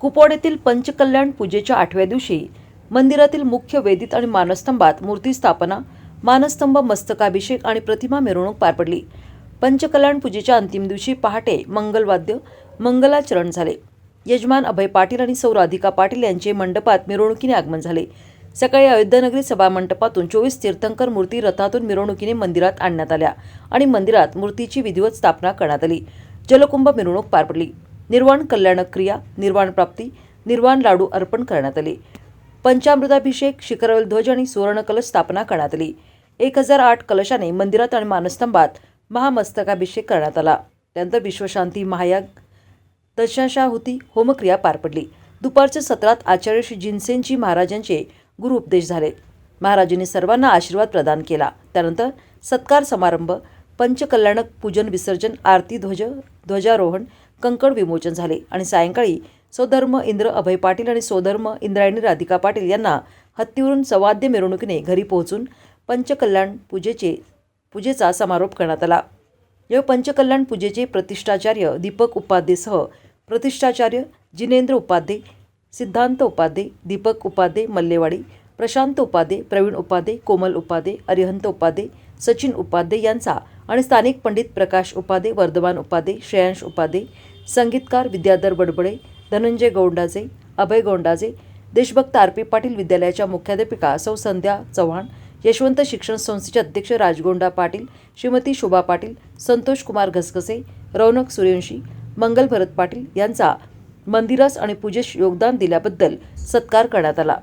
कुपवाड येथील पंचकल्याण पूजेच्या आठव्या दिवशी मंदिरातील मुख्य वेदीत आणि मानस्तंभात मूर्ती स्थापना मानस्तंभ मस्तकाभिषेक आणि प्रतिमा मिरवणूक पार पडली. पंचकल्याण पूजेच्या अंतिम दिवशी पहाटे मंगलवाद्य मंगलाचरण झाले. यजमान अभय पाटील आणि सौ राधिका पाटील यांचे मंडपात मिरवणुकीने आगमन झाले. सकाळी अयोध्यानगरी सभा मंडपातून चोवीस तीर्थंकर मूर्ती रथातून मिरवणुकीने मंदिरात आणण्यात आल्या आणि मंदिरात मूर्तीची विधिवत स्थापना करण्यात आली. जलकुंभ मिरवणूक पार पडली. निर्वाण कल्याणक क्रिया निर्वाण प्राप्ती निर्वाण लाडू अर्पण करण्यात आले. पंचामृताभिषेक शिखरवल ध्वज आणि सुवर्ण कलश स्थापना करण्यात आली. एक हजार आठ कलशाने मंदिरात आणि मानस्तंभात महामस्तकाभिषेक करण्यात आला. त्यानंतर विश्वशांती महायाग दशाशाहुती होमक्रिया पार पडली. दुपारच्या सत्रात आचार्य श्री जिनसेनजी महाराजांचे गुरु उपदेश झाले. महाराजांनी सर्वांना आशीर्वाद प्रदान केला. त्यानंतर सत्कार समारंभ पंचकल्याणक पूजन विसर्जन आरती ध्वज ध्वजारोहण कंकण विमोचन झाले आणि सायंकाळी स्वधर्म इंद्र अभय पाटील आणि स्वधर्म इंद्रायणी राधिका पाटील यांना हत्तीवरून सवाद्य मिरवणुकीने घरी पोहोचून पंचकल्याण पूजेचे पूजेचा समारोप करण्यात आला. या पंचकल्याण पूजेचे प्रतिष्ठाचार्य दीपक उपाध्येसह प्रतिष्ठाचार्य जिनेंद्र उपाध्ये सिद्धांत उपाध्ये दीपक उपाध्ये मल्लेवाडी प्रशांत उपाध्ये प्रवीण उपाध्ये कोमल उपाध्ये अरिहंत उपाध्ये सचिन उपाध्ये यांचा आणि स्थानिक पंडित प्रकाश उपादे वर्धमान उपादे श्रेयांश उपाधे संगीतकार विद्याधर बडबडे धनंजय गोंडाजे अभय गोंडाजे देशभक्त आर पी पाटील विद्यालयाच्या मुख्याध्यापिका सौ संध्या चव्हाण यशवंत शिक्षण संस्थेचे अध्यक्ष राजगोंडा पाटील श्रीमती शोभा पाटील संतोष कुमार घसघसे रौनक सूर्यवंशी मंगल भरत पाटील यांचा मंदिरास आणि पूजेस योगदान दिल्याबद्दल सत्कार करण्यात आला.